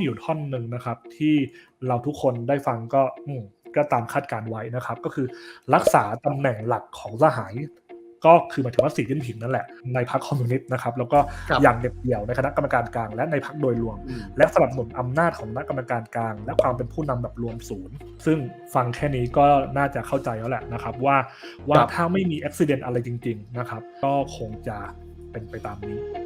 มีอยู่ท่อนหนึ่งนะครับ ที่เราทุกคนได้ฟังก็อืมก็ตามคาดการณ์ไว้นะครับ ก็คือรักษาตำแหน่งหลักของสหาย ก็คือหมายถึงว่าสีจิ้นผิงนั่นแหละ ในพรรคคอมมิวนิสต์นะครับ แล้วก็ครับอย่างเด็ดเดี่ยวในคณะกรรมการกลาง และในพรรคโดยรวมอืมและสนับสนุนอำนาจของคณะกรรมการกลาง และความเป็นผู้นำแบบรวมศูนย์ ซึ่งฟังแค่นี้ก็น่าจะเข้าใจแล้วแหละนะครับว่าว่าครับถ้าไม่มีอุบิเหตุอะไรจริง ๆนะครับ ก็คงจะเป็นไปตามนี้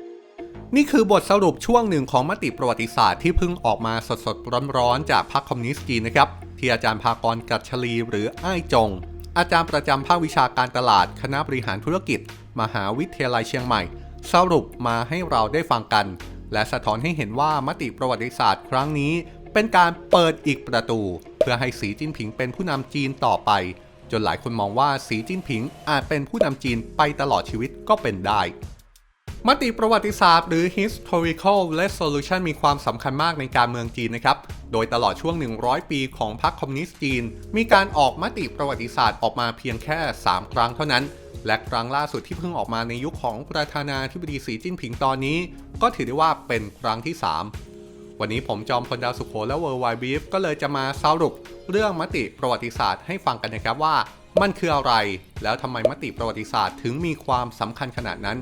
นี่คือบทสรุปช่วงหนึ่งของมติประวัติศาสตร์ที่เพิ่งออกมาสดๆร้อนๆจากพรรคคอมมิวนิสต์จีนนะครับ ที่อาจารย์ภากรกัจฉลีหรืออ้ายจง อาจารย์ประจำภาควิชาการตลาดคณะบริหารธุรกิจ มหาวิทยาลัยเชียงใหม่ สรุปมาให้เราได้ฟังกัน และสะท้อนให้เห็นว่ามติประวัติศาสตร์ครั้งนี้ เป็นการเปิดอีกประตู เพื่อให้สีจิ้นผิงเป็นผู้นำจีนต่อไป จนหลายคนมองว่าสีจิ้นผิงอาจเป็นผู้นำจีนไปตลอดชีวิตก็เป็นได้ มติประวัติศาสตร์หรือ historical resolution มีความสำคัญมากในการเมืองจีนนะครับ โดยตลอดช่วง 100 ปีของพรรคคอมมิวนิสต์จีน มีการออกมติประวัติศาสตร์ออกมาเพียงแค่ 3 ครั้งเท่านั้น และครั้งล่าสุดที่เพิ่งออกมาในยุคของประธานาธิบดีสีจิ้นผิงตอนนี้ ก็ถือได้ว่าเป็นครั้งที่ 3 วันนี้ผมจอมพลดาวสุโขและ World Wide Beef ก็เลยจะมาสรุปเรื่องมติประวัติศาสตร์ให้ฟังกันนะครับว่ามันคืออะไร แล้วทำไมมติประวัติศาสตร์ถึงมีความสำคัญขนาดนั้น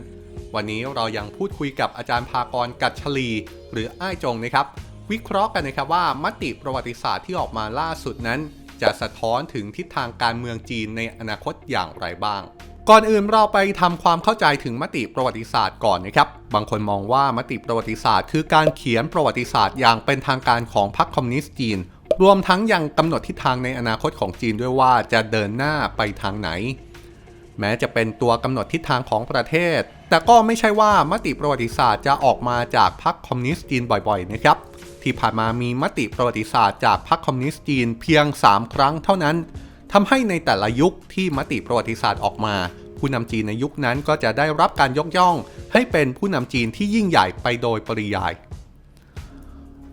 วันนี้เรายังพูดคุยกับอาจารย์ภากรกัจฉลี หรืออ้ายจงนะครับ วิเคราะห์กันนะครับว่ามติประวัติศาสตร์ที่ออกมาล่าสุดนั้น จะสะท้อนถึงทิศทางการเมืองจีนในอนาคตอย่างไรบ้าง ก่อนอื่นเราไปทำความเข้าใจถึงมติประวัติศาสตร์ก่อนนะครับ บางคนมองว่ามติประวัติศาสตร์ คือการเขียนประวัติศาสตร์อย่างเป็นทางการของพรรคคอมมิวนิสต์จีน รวมทั้งยังกำหนดทิศทางในอนาคตของจีนด้วยว่าจะเดินหน้าไปทางไหน แม้จะเป็นตัวกำหนดทิศทางของประเทศ แต่ก็ไม่ใช่ว่ามติประวัติศาสตร์จะออกมาจากพรรคคอมมิวนิสต์จีนบ่อยๆนะครับ ที่ผ่านมามีมติประวัติศาสตร์จากพรรคคอมมิวนิสต์จีนเพียง 3 ครั้งเท่านั้นทำให้ในแต่ละยุคที่มติประวัติศาสตร์ออกมา ผู้นำจีนในยุคนั้นก็จะได้รับการยกย่อง ให้เป็นผู้นำจีนที่ยิ่งใหญ่ไปโดยปริยาย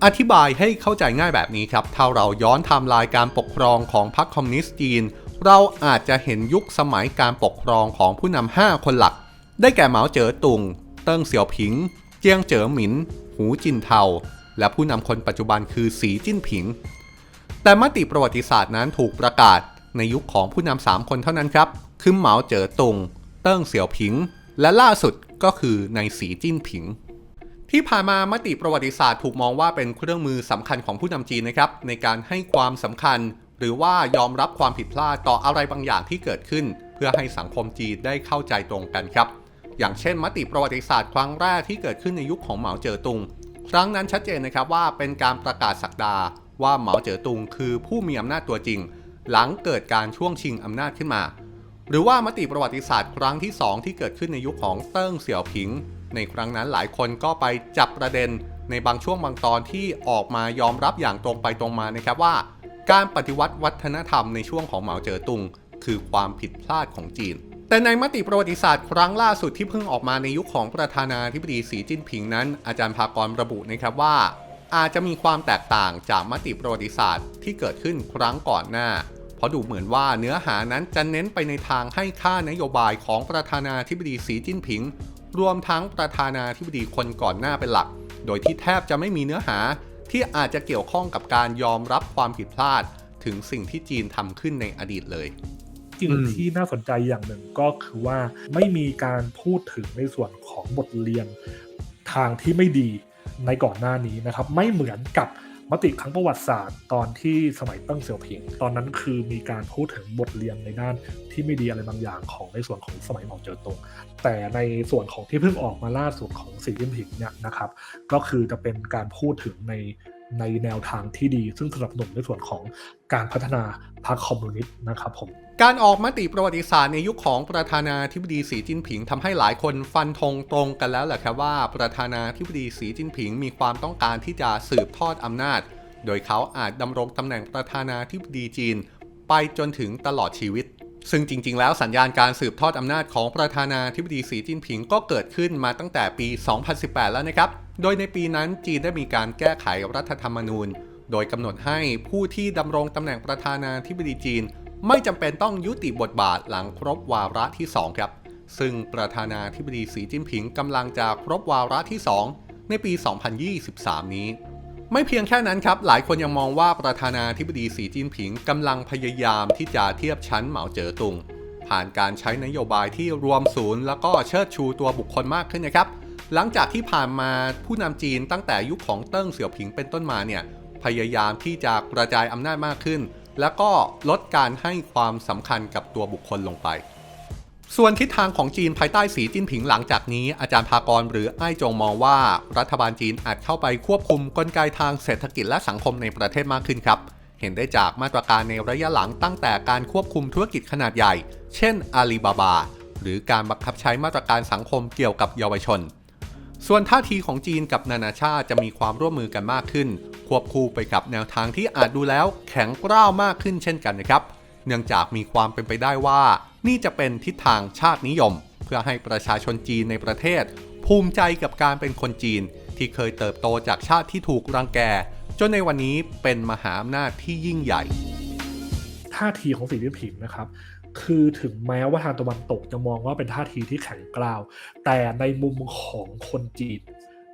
อธิบายให้เข้าใจง่ายแบบนี้ครับ ถ้าเราย้อนไทม์ไลน์การปกครองของพรรคคอมมิวนิสต์จีน เราอาจจะเห็นยุคสมัยการปกครองของผู้นำห้าคนหลัก ได้แก่เหมาเจ๋อตุง เติ้งเสี่ยวผิง เจียงเจ๋อหมิน หูจินเทา และผู้นำคนปัจจุบันคือสีจิ้นผิง แต่มติประวัติศาสตร์นั้นถูกประกาศในยุคของผู้นำสามคนเท่านั้นครับ คือเหมาเจ๋อตุง เติ้งเสี่ยวผิง และล่าสุดก็คือในสีจิ้นผิงที่ผ่านมามติประวัติศาสตร์ถูกมองว่าเป็นเครื่องมือสำคัญของผู้นำจีนนะครับในการให้ความสำคัญ หรือว่ายอมรับความผิดพลาดต่ออะไรบางอย่างที่เกิดขึ้น เพื่อให้สังคมจีนได้เข้าใจตรงกันครับ อย่างเช่น มติประวัติศาสตร์ครั้งแรกที่เกิดขึ้นในยุคของเหมาเจ๋อตุง ครั้งนั้นชัดเจนนะครับว่าเป็นการประกาศสักดาว่าเหมาเจ๋อตุงคือผู้มีอำนาจตัวจริง หลังเกิดการช่วงชิงอำนาจขึ้นมา หรือว่ามติประวัติศาสตร์ครั้งที่ 2 ที่เกิดขึ้นในยุคของเติ้งเสี่ยวผิง ในครั้งนั้นหลายคนก็ไปจับประเด็นในบางช่วงบางตอนที่ออกมายอมรับอย่างตรงไปตรงมานะครับว่า การปฏิวัติวัฒนธรรมในช่วงของเหมาเจ๋อตุง คือความผิดพลาดของจีน แต่ในมติประวัติศาสตร์ครั้งล่าสุดที่เพิ่งออกมาในยุคของประธานาธิบดีสีจิ้นผิงนั้น อาจารย์ภากรระบุนะครับว่า อาจจะมีความแตกต่างจากมติประวัติศาสตร์ที่เกิดขึ้นครั้งก่อนหน้า เพราะดูเหมือนว่าเนื้อหานั้นจะเน้นไปในทางให้ค่านโยบายของประธานาธิบดีสีจิ้นผิง รวมทั้งประธานาธิบดีคนก่อนหน้าเป็นหลัก โดยที่แทบจะไม่มีเนื้อหา ที่อาจจะเกี่ยวข้องกับการยอมรับความผิดพลาดถึงสิ่งที่จีนทำขึ้นในอดีตเลยจริงที่น่าสนใจอย่างหนึ่งก็คือว่าไม่มีการพูดถึงในส่วนของบทเรียนทางที่ไม่ดีในก่อนหน้านี้นะครับ ไม่เหมือนกับ มติครั้งประวัติศาสตร์ตอนที่สมัยตั้งเสี่ยวผิง ตอนนั้นคือมีการพูดถึงบทเรียนในด้านที่ไม่ดีอะไรบางอย่างของในส่วนของสมัยเหมาเจ๋อตง แต่ในส่วนของที่เพิ่งออกมาล่าสุดของสีจิ้นผิงเนี่ยนะครับ ก็คือจะเป็นการพูดถึงใน ในแนวทางที่ดี ซึ่งสนับสนุนในส่วนของการพัฒนาพรรคคอมมิวนิสต์นะครับผมการออกมติประวัติศาสตร์ในยุคของประธานาธิบดีสีจิ้นผิงทำให้หลายคนฟันธงตรงกันแล้วแหละครับว่า ประธานาธิบดีสีจิ้นผิงมีความต้องการที่จะสืบทอดอำนาจ โดยเขาอาจดำรงตำแหน่งประธานาธิบดีจีน ไปจนถึงตลอดชีวิต ซึ่งจริง ๆ แล้วสัญญาณการสืบทอดอำนาจของประธานาธิบดีสีจิ้นผิงก็เกิดขึ้นมาตั้งแต่ปี 2018 แล้วนะครับ โดยในปีนั้นจีนได้มีการแก้ไขรัฐธรรมนูญ โดยกำหนดให้ผู้ที่ดำรงตำแหน่งประธานาธิบดีจีน ไม่จำเป็นต้องยุติบทบาทหลังครบวาระที่ 2 ครับ ซึ่งประธานาธิบดีสีจิ้นผิงกำลังจะครบวาระที่ 2 ในปี 2023 นี้ ไม่เพียงแค่นั้นครับ หลายคนยังมองว่าประธานาธิบดีสีจิ้นผิงกำลังพยายามที่จะเทียบชั้นเหมาเจ๋อตุงผ่านการใช้นโยบายที่รวมศูนย์ แล้วก็เชิดชูตัวบุคคลมากขึ้นนะครับ หลังจากที่ผ่านมาผู้นำจีนตั้งแต่ยุคของเติ้งเสี่ยวผิงเป็นต้นมาเนี่ยพยายามที่จะกระจายอำนาจมากขึ้น แล้วก็ลดการให้ความสำคัญกับตัวบุคคลลงไป ส่วนทิศทางของจีนภายใต้สีจิ้นผิงหลังจากนี้ อาจารย์ภากรหรือไอ้จงมองว่ารัฐบาลจีนอาจเข้าไปควบคุมกลไกทางเศรษฐกิจและสังคมในประเทศมากขึ้นครับเห็นได้จากมาตรการในระยะหลังตั้งแต่การควบคุมธุรกิจขนาดใหญ่ เช่นอาลีบาบา หรือการบังคับใช้มาตรการสังคมเกี่ยวกับเยาวชน ส่วนท่าทีของจีนกับนานาชาติจะมีความร่วมมือกันมากขึ้น ควบคู่ไปกับแนวทางที่อาจดูแล้วแข็งกร้าวมากขึ้นเช่นกันนะครับ เนื่องจากมีความเป็นไปได้ว่า นี่จะเป็นทิศทางชาตินิยม เพื่อให้ประชาชนจีนในประเทศ ภูมิใจกับการเป็นคนจีน ที่เคยเติบโตจากชาติที่ถูกรังแก จนในวันนี้เป็นมหาอำนาจที่ยิ่งใหญ่ท่าทีของสีจิ้นผิงนะครับ คือถึงแม้ว่าทางตะวันตกจะมองว่าเป็นท่าทีที่แข็งกร้าว แต่ในมุมของคนจีน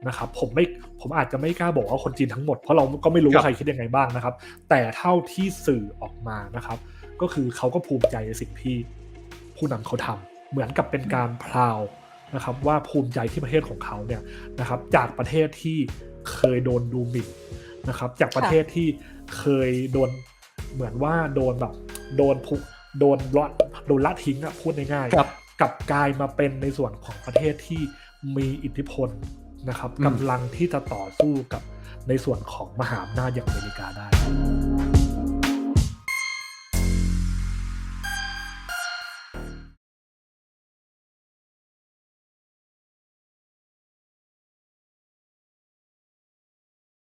นะครับผมไม่ผมอาจจะไม่กล้าบอกว่าคนจีนทั้งหมดเพราะเราก็ไม่รู้ครับว่าใครคิดยังไงบ้างนะครับ แต่เท่าที่สื่อออกมานะครับ ก็คือเขาก็ภูมิใจในสิ่งที่ผู้นำเขาทำเหมือนกับเป็นการพราวนะครับ ว่าภูมิใจที่ประเทศของเขาเนี่ยนะครับ จากประเทศที่เคยโดนดูหมิ่นนะครับ จากประเทศที่เคยโดนเหมือนว่าโดนแบบโดนพุ โดนละโดนละทิ้งอะพูดง่ายๆครับกลับกลายมาเป็นในส่วนของประเทศที่มีอิทธิพลนะครับอืมกำลังที่จะต่อสู้กับในส่วนของมหาอำนาจอย่างอเมริกาได้